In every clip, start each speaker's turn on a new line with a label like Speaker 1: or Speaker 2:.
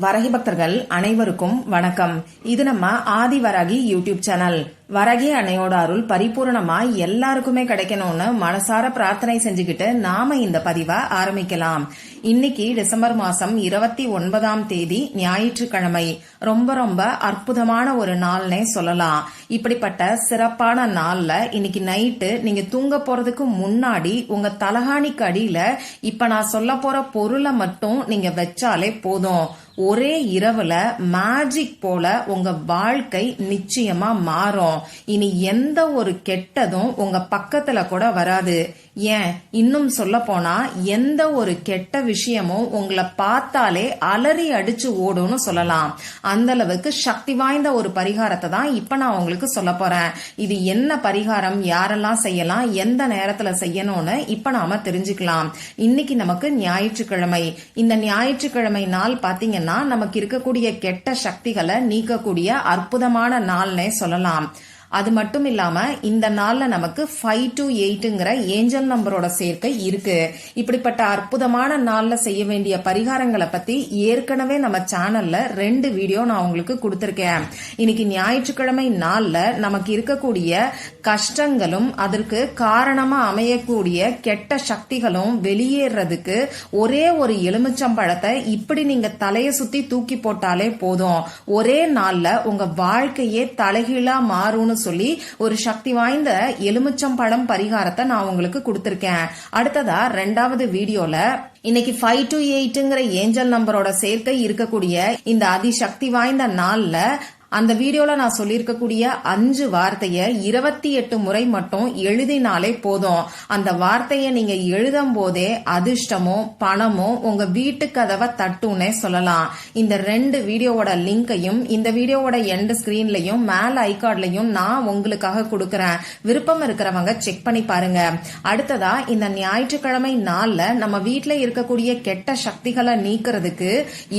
Speaker 1: வரகி பக்தர்கள் அனைவருக்கும் வணக்கம். இது நம்ம ஆதி வரகி யூடியூப் சேனல். வரகி அன்னையோட அருள் பரிபூர்ணமா எல்லாருக்குமே கிடைக்கணும்னு மனசார பிரார்த்தனை செஞ்சுக்கிட்டு நாம இந்த பதிவை ஆரம்பிக்கலாம். இன்னைக்கு டிசம்பர் மாசம் இருபத்தி ஒன்பதாம் தேதி ஞாயிற்றுக்கிழமை. ரொம்ப ரொம்ப அற்புதமான ஒரு நாள்னே சொல்லலாம். இப்படிப்பட்ட சிறப்பான நாள்ல இன்னைக்கு நைட்டு நீங்க தூங்க போறதுக்கு முன்னாடி உங்க தலகாணிக்கு அடியில இப்ப நான் சொல்ல போற பொருளை மட்டும் நீங்க வச்சாலே போதும். ஒரே இரவுல மேஜிக் போல உங்க வாழ்க்கை நிச்சயமா மாறும். இனி எந்த ஒரு கெட்டதும் உங்க பக்கத்துல கூட வராது. ஏன்? இன்னும் சொல்ல போனா எந்த ஒரு கெட்ட விஷயமும் உங்களை பார்த்தாலே அலறி அடிச்சு ஓடும்னு சொல்லலாம். அந்த அளவுக்கு சக்தி வாய்ந்த ஒரு பரிகாரத்தை தான் இப்ப நான் உங்களுக்கு சொல்ல போறேன். இது என்ன பரிகாரம்? யாரெல்லாம் செய்யலாம்? எந்த நேரத்துல செய்யணும்னு இப்ப நாம தெரிஞ்சுக்கலாம். இன்னைக்கு நமக்கு ஞாயிற்றுக்கிழமை. இந்த ஞாயிற்றுக்கிழமை நாள் பாத்தீங்கன்னா நமக்கு இருக்கக்கூடிய கெட்ட சக்திகளை நீக்கக்கூடிய அற்புதமான நாள்னே சொல்லலாம். அது மட்டும் இல்லாம இந்த நாள்ல நமக்கு ஃபைவ் டு எயிட்டுங்கிற ஏஞ்சல் நம்பரோட சேர்க்கை இருக்கு. இப்படிப்பட்ட அற்புதமான நாள்ல செய்ய வேண்டிய பரிகாரங்களை பத்தி ஏற்கனவே நம்ம சேனல்ல ரெண்டு வீடியோ நான் உங்களுக்கு கொடுத்திருக்கேன். இன்னைக்கு ஞாயிற்றுக்கிழமை நாள்ல நமக்கு இருக்கக்கூடிய கஷ்டங்களும் அதற்கு காரணமா அமையக்கூடிய கெட்ட சக்திகளும் வெளியேறதுக்கு ஒரே ஒரு எலுமிச்சம்பழத்தை இப்படி நீங்க தலையை சுத்தி தூக்கி போட்டாலே போதும். ஒரே நாள்ல உங்க வாழ்க்கையே தலைகீழா மாறும்னு சொல்லி ஒரு சக்தி வாய்ந்த எலுமிச்சம் பழம் பரிகாரத்தை நான் உங்களுக்கு கொடுத்திருக்கேன். அடுத்ததா ரெண்டாவது வீடியோல இன்னைக்கு ஃபைவ் டு எயிட்டுங்கிற ஏஞ்சல் நம்பரோட சேர்க்கை இருக்கக்கூடிய இந்த அதிசக்தி வாய்ந்த நாள்ல அந்த வீடியோல நான் சொல்லியிருக்கக்கூடிய அஞ்சு வார்த்தையை இருபத்தி எட்டு முறை மட்டும் எழுதினாலே போதும். அந்த வார்த்தையை நீங்க எழுதும் போதே அதிர்ஷ்டமோ பணமோ உங்க வீட்டு கதவை தட்டுன்னே சொல்லலாம். இந்த ரெண்டு வீடியோவோட லிங்கையும் இந்த வீடியோவோட எண்ட் ஸ்கிரீன்லையும் மேல ஐகார்ட்லையும் நான் உங்களுக்காக கொடுக்கறேன். விருப்பம் இருக்கிறவங்க செக் பண்ணி பாருங்க. அடுத்ததா இந்த ஞாயிற்றுக்கிழமை நாள்ல நம்ம வீட்டுல இருக்கக்கூடிய கெட்ட சக்திகளை நீக்கிறதுக்கு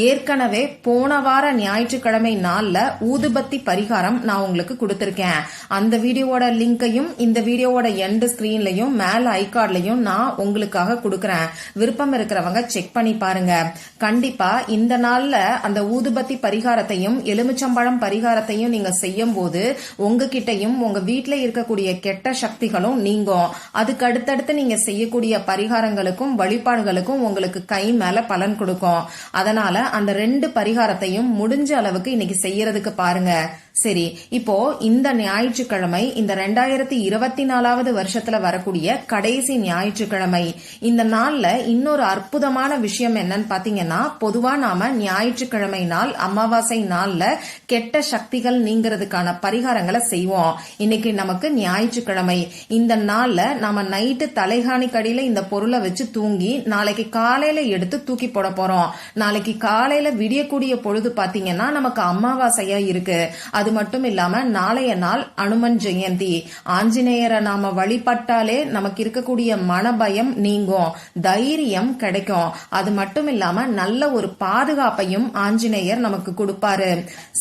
Speaker 1: ஏற்கனவே போன வார ஞாயிற்றுக்கிழமை நாள்ல ஊதுபத்தி பரிகாரம் நான் உங்களுக்கு கொடுத்துருக்கேன். அந்த வீடியோவோட லிங்கையும் இந்த வீடியோவோட எண்டு ஸ்கிரீன்லையும் மேல ஐகார்ட்லையும் நான் உங்களுக்காக கொடுக்குறேன். விருப்பம் இருக்கிறவங்க செக் பண்ணி பாருங்க. கண்டிப்பா இந்த நாள்ல அந்த ஊதுபத்தி பரிகாரத்தையும் எலுமிச்சம்பழம் பரிகாரத்தையும் நீங்க செய்யும் போது உங்ககிட்டயும் உங்க வீட்டுல இருக்கக்கூடிய கெட்ட சக்திகளும் நீங்கும். அதுக்கு அடுத்தடுத்து நீங்க செய்யக்கூடிய பரிகாரங்களுக்கும் வழிபாடுகளுக்கும் உங்களுக்கு கை மேல பலன் கொடுக்கும். அதனால அந்த ரெண்டு பரிகாரத்தையும் முடிஞ்ச அளவுக்கு இன்னைக்கு செய்யறதுக்கு பாருங்க. பாருங்க. சரி இப்போ இந்த ஞாயிற்றுக்கிழமை இந்த ரெண்டாயிரத்தி இருபத்தி நாலாவது வருஷத்துல வரக்கூடிய கடைசி ஞாயிற்றுக்கிழமை. இந்த நாள்ல இன்னொரு அற்புதமான விஷயம் என்னன்னு பாத்தீங்கன்னா பொதுவா நாம ஞாயிற்றுக்கிழமை நாள் அமாவாசை நாள்ல கெட்ட சக்திகள் நீங்கிறதுக்கான பரிகாரங்களை செய்வோம். இன்னைக்கு நமக்கு ஞாயிற்றுக்கிழமை. இந்த நாள்ல நாம நைட்டு தலைகாணி கடியில இந்த பொருளை வச்சு தூங்கி நாளைக்கு காலையில எடுத்து தூக்கி போட போறோம். நாளைக்கு காலையில விடியக்கூடிய பொழுது பாத்தீங்கன்னா நமக்கு அமாவாசையா இருக்கு. அது மட்டும் இல்லாம நாளைய நாள் அனுமன் ஜெயந்தி. ஆஞ்சநேயரை நாம வழிபட்டாலே நமக்கு இருக்கக்கூடிய மனபயம் நீங்கும் தைரியம் கிடைக்கும். அது மட்டும் இல்லாம நல்ல ஒரு பாதுகாப்பையும் ஆஞ்சநேயர் நமக்கு கொடுப்பாரு.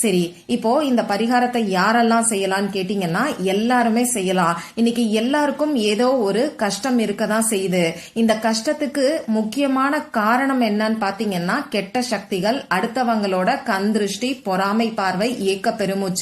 Speaker 1: சரி இப்போ இந்த பரிகாரத்தை யாரெல்லாம் செய்யலாம்னு கேட்டீங்கன்னா எல்லாருமே செய்யலாம். இன்னைக்கு எல்லாருக்கும் ஏதோ ஒரு கஷ்டம் இருக்கதான் செய்யுது. இந்த கஷ்டத்துக்கு முக்கியமான காரணம் என்னன்னு பாத்தீங்கன்னா கெட்ட சக்திகள் அடுத்தவங்களோட கந்திருஷ்டி பொறாமை பார்வை ஏக்க பெருமூச்சு.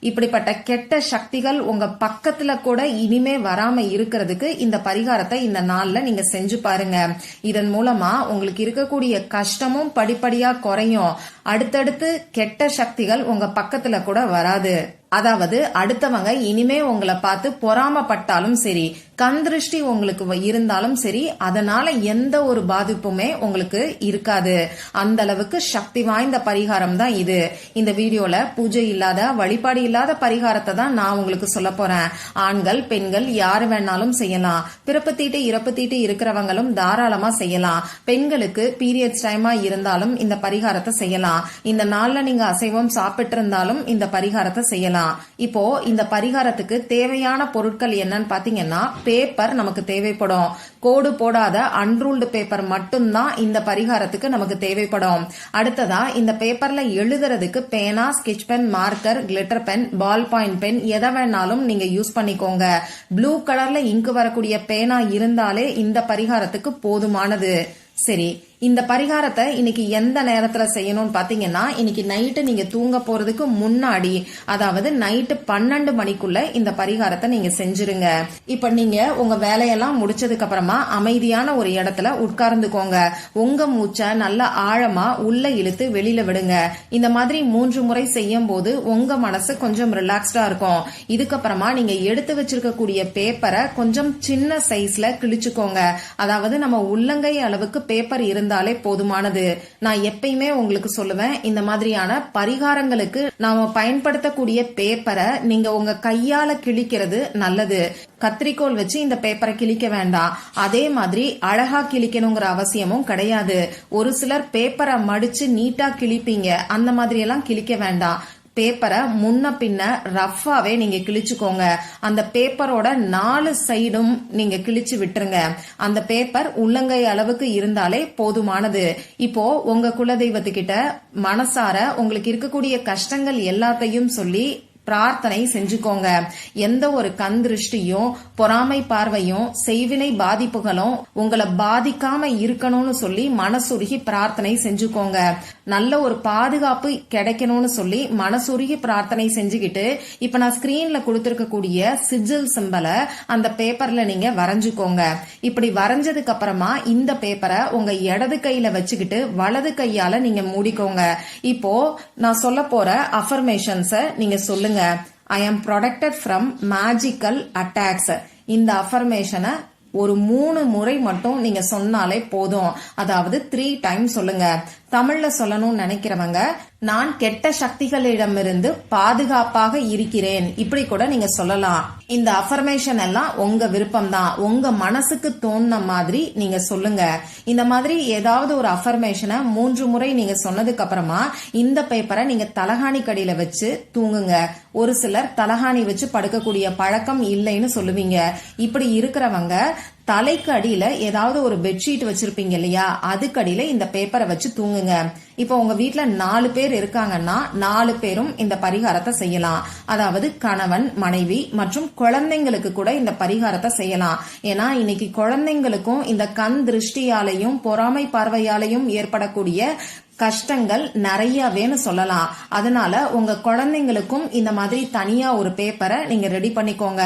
Speaker 1: இப்படிப்பட்ட கெட்ட சக்திகள் உங்க பக்கத்துல கூட இனிமே வராம இருக்கிறதுக்கு இந்த பரிகாரத்தை இந்த நாள்ல நீங்க செஞ்சு பாருங்க. இதன் மூலமா உங்களுக்கு இருக்கக்கூடிய கஷ்டமும் படிப்படியா குறையும். அடுத்தடுத்து கெட்ட சக்திகள் உங்க பக்கத்துல கூட வராது. அதாவது அடுத்தவங்க இனிமே உங்களை பார்த்து பொறாமப்பட்டாலும் சரி கண் திருஷ்டி உங்களுக்கு இருந்தாலும் சரி அதனால எந்த ஒரு பாதிப்புமே உங்களுக்கு இருக்காது. அந்த அளவுக்கு சக்தி வாய்ந்த பரிகாரம் தான் இது. இந்த வீடியோல பூஜை இல்லாத வழிபாடு இல்லாத பரிகாரத்தை தான் நான் உங்களுக்கு சொல்ல போறேன். ஆண்கள் பெண்கள் யார் வேணாலும் செய்யலாம். பிறப்பு தீட்டு இறப்பு தீட்டு இருக்கிறவங்களும் தாராளமா செய்யலாம். பெண்களுக்கு பீரியட்ஸ் டைமா இருந்தாலும் இந்த பரிகாரத்தை செய்யலாம். இந்த நாள்ல நீங்க அசைவம் சாப்பிட்டு இருந்தாலும் இந்த பரிகாரத்தை செய்யலாம். இப்போ இந்த பரிகாரத்துக்கு தேவையான பொருட்கள் என்னன்னு பாத்தீங்கன்னா பேப்பர் நமக்கு தேவைப்படும். கோடு போடாத அன்ரூல்டு பேப்பர் மட்டும்தான் இந்த பரிகாரத்துக்கு நமக்கு தேவைப்படும். அடுத்ததா இந்த பேப்பர்ல எழுதுறதுக்கு பேனா sketch pen marker glitter pen ballpoint pen எதை வேணாலும் நீங்க யூஸ் பண்ணிக்கோங்க. ப்ளூ கலர்ல இங்கு வரக்கூடிய பேனா இருந்தாலே இந்த பரிகாரத்துக்கு போதுமானது. சரி இந்த பரிகாரத்தை இன்னைக்கு எந்த நேரத்துல செய்யணும்னு பாத்தீங்கன்னா இன்னைக்கு நைட்டு நீங்க தூங்க போறதுக்கு முன்னாடி அதாவது நைட்டு பன்னெண்டு மணிக்குள்ள இந்த பரிகாரத்தை நீங்க செஞ்சிருங்க. இப்ப நீங்க உங்க வேலையெல்லாம் முடிச்சதுக்கு அப்புறமா அமைதியான ஒரு இடத்துல உட்கார்ந்துக்கோங்க. உங்க மூச்சை நல்லா ஆழமா உள்ள இழுத்து வெளியில விடுங்க. இந்த மாதிரி மூன்று முறை செய்யும் போது உங்க மனசு கொஞ்சம் ரிலாக்ஸ்டா இருக்கும். இதுக்கப்புறமா நீங்க எடுத்து வச்சிருக்கக்கூடிய பேப்பரை கொஞ்சம் சின்ன சைஸ்ல கிழிச்சுக்கோங்க. அதாவது நம்ம உள்ளங்கை அளவுக்கு பேப்பர் இருந்து இருந்தாலே போதுமானது. நான் எப்பயுமே உங்களுக்கு சொல்லுவேன் இந்த மாதிரியான பரிகாரங்களுக்கு நாம பயன்படுத்தக்கூடிய பேப்பரை நீங்க உங்க கையால கிழிக்கிறது நல்லது. கத்திரிக்கோல் வச்சு இந்த பேப்பரை கிழிக்க வேண்டாம். அதே மாதிரி அழகா கிழிக்கணுங்கிற அவசியமும் கிடையாது. ஒரு சிலர் பேப்பரை மடிச்சு நீட்டா கிழிப்பீங்க. அந்த மாதிரி எல்லாம் கிழிக்க வேண்டாம். பேப்பரை முன்ன பின்ன ரஃப்பாகவே நீங்க கிழிச்சுக்கோங்க. அந்த பேப்பரோட நாலு சைடும் நீங்க கிழிச்சு விட்டுருங்க. அந்த பேப்பர் உள்ளங்கை அளவுக்கு இருந்தாலே போதுமானது. இப்போ உங்க குலதெய்வத்துக்கிட்ட மனசார உங்களுக்கு இருக்கக்கூடிய கஷ்டங்கள் எல்லாத்தையும் சொல்லி பிரார்த்தனை செஞ்சுக்கோங்க. எந்த ஒரு கண் திருஷ்டியும் பொறாமை பார்வையும் செய்வினை பாதிப்புகளும் உங்களை பாதிக்காம இருக்கணும்னு சொல்லி மனசுருகி பிரார்த்தனை செஞ்சுக்கோங்க. நல்ல ஒரு பாதுகாப்பு கிடைக்கணும்னு சொல்லி மனசுருகி பிரார்த்தனை செஞ்சுக்கிட்டு இப்ப நான் ஸ்கிரீன்ல கொடுத்திருக்கக்கூடிய சிஜில் சிம்பலை அந்த பேப்பர்ல நீங்க வரைஞ்சுக்கோங்க. இப்படி வரைஞ்சதுக்கு அப்புறமா இந்த பேப்பரை உங்க இடது கையில வச்சுக்கிட்டு வலது கையால நீங்க மூடிக்கோங்க. இப்போ நான் சொல்ல போற அஃபர்மேஷன்ஸ நீங்க சொல்லுங்க. I am protected from magical attacks இந்த அஃபர்மேஷனை ஒரு மூணு முறை மட்டும் நீங்க சொன்னாலே போதும். அதாவது த்ரீ டைம் சொல்லுங்க. தமிழ்ல சொல்லணும்னு நினைக்கிறவங்க நான் கெட்ட சக்திகளிடமிருந்து பாதுகாப்பாக இருக்கிறேன். இப்படி கூட நீங்க சொல்லலாம். இந்த அஃபர்மேஷன் எல்லாம் உங்க விருப்பம் தான் உங்க மனசுக்கு தோணுன மாதிரி நீங்க சொல்லுங்க. இந்த மாதிரி ஏதாவது ஒரு அஃபர்மேஷனை மூன்று முறை நீங்க சொன்னதுக்கு அப்புறமா இந்த பேப்பரை நீங்க தலகாணி கடியில வச்சு தூங்குங்க. ஒரு சிலர் தலகாணி வச்சு படுக்கக்கூடிய பழக்கம் இல்லைன்னு சொல்லுவீங்க. இப்படி இருக்கிறவங்க தலைக்கு அடியில ஏதாவது ஒரு பெட்ஷீட் வச்சிருப்பீங்க இல்லையா? அதுக்கு அடியில இந்த பேப்பரை வச்சு தூங்குங்க. இப்போ உங்க வீட்டுல நாலு பேர் இருக்காங்கன்னா நாலு பேரும் இந்த பரிகாரத்தை செய்யலாம். அதாவது கணவன் மனைவி மற்றும் குழந்தைங்களுக்கு கூட இந்த பரிகாரத்தை செய்யலாம். ஏன்னா இன்னைக்கு குழந்தைங்களுக்கும் இந்த கண் திருஷ்டியாலையும் பொறாமை பார்வையாலையும் ஏற்படக்கூடிய கஷ்டங்கள் நிறையவேன்னு சொல்லலாம். அதனால உங்க குழந்தைங்களுக்கும் இந்த மாதிரி தனியா ஒரு பேப்பரை நீங்க ரெடி பண்ணிக்கோங்க.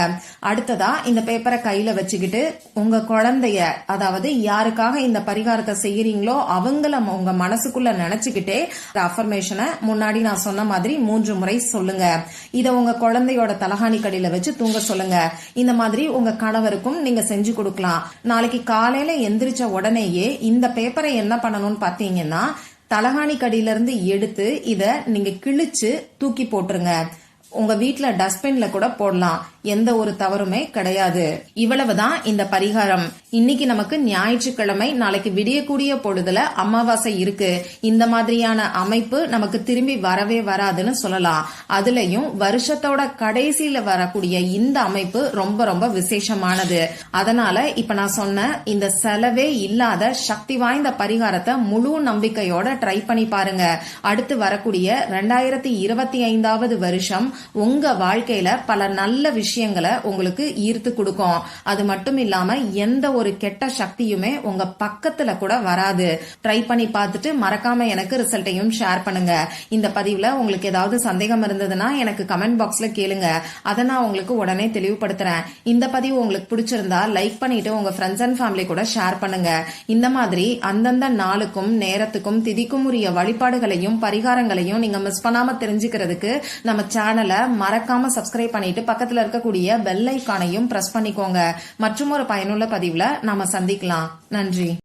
Speaker 1: அடுத்ததா இந்த பேப்பரை கையில வச்சுக்கிட்டு உங்க குழந்தைய அதாவது யாருக்காக இந்த பரிகாரத்தை செய்யறீங்களோ அவங்கள உங்க மனசுக்குள்ள நினைச்சுக்கிட்டே அஃபர்மேஷனை முன்னாடி நான் சொன்ன மாதிரி மூன்று முறை சொல்லுங்க. இத உங்க குழந்தையோட தலகாணி கடையில வச்சு தூங்க சொல்லுங்க. இந்த மாதிரி உங்க கணவருக்கும் நீங்க செஞ்சு கொடுக்கலாம். நாளைக்கு காலையில எந்திரிச்ச உடனேயே இந்த பேப்பரை என்ன பண்ணணும்னு பாத்தீங்கன்னா தலகாணி கடியிலிருந்து எடுத்து இதை நீங்க கிழிச்சு தூக்கி போட்டுருங்க. உங்க வீட்டில் டஸ்ட்பின்ல கூட போடலாம். எந்த ஒரு தவறுமே கிடையாது. இவ்வளவுதான் இந்த பரிகாரம். இன்னைக்கு நமக்கு ஞாயிற்றுக்கிழமை நாளைக்கு விடியக்கூடிய பொழுதுல அமாவாசை இருக்கு. இந்த மாதிரியான அமைப்பு நமக்கு திரும்பி வரவே வராதுன்னு சொல்லலாம். அதுலயும் வருஷத்தோட கடைசியில வரக்கூடிய இந்த அமைப்பு ரொம்ப ரொம்ப விசேஷமானது. அதனால இப்ப நான் சொன்ன இந்த செலவே இல்லாத சக்தி வாய்ந்த பரிகாரத்தை முழு நம்பிக்கையோட ட்ரை பண்ணி பாருங்க. அடுத்து வரக்கூடிய ரெண்டாயிரத்தி இருபத்தி ஐந்தாவது வருஷம் உங்க வாழ்க்கையில பல நல்ல விஷயம் விஷயங்களை உங்களுக்கு ஈர்த்து கொடுக்கும். அது மட்டும் இல்லாம எந்த ஒரு கெட்ட சக்தியுமே உங்க பக்கத்துல கூட வராது. ட்ரை பண்ணி பார்த்துட்டு மறக்காம எனக்கு ரிசல்ட்டையும் ஷேர் பண்ணுங்க. இந்த பதிவுல உங்களுக்கு ஏதாவது சந்தேகம் இருந்ததுன்னா எனக்கு கமெண்ட் பாக்ஸ்ல கேளுங்க. அதை நான் உங்களுக்கு உடனே தெளிவுபடுத்துறேன். இந்த பதிவு உங்களுக்கு பிடிச்சிருந்தா லைக் பண்ணிட்டு உங்க ஃப்ரெண்ட்ஸ் அண்ட் ஃபேமிலி கூட ஷேர் பண்ணுங்க. இந்த மாதிரி அந்தந்த நாளுக்கும் நேரத்துக்கும் திதிக்கும் உரிய வழிபாடுகளையும் பரிகாரங்களையும் நீங்க மிஸ் பண்ணாம தெரிஞ்சுக்கிறதுக்கு நம்ம சேனலை மறக்காம சப்ஸ்கிரைப் பண்ணிட்டு பக்கத்துல இருக்கக்கூடிய பெல் ஐக்கானையும் பிரஸ் பண்ணிக்கோங்க. மற்றும் ஒரு பயனுள்ள பதிவுல நாம சந்திக்கலாம். நன்றி.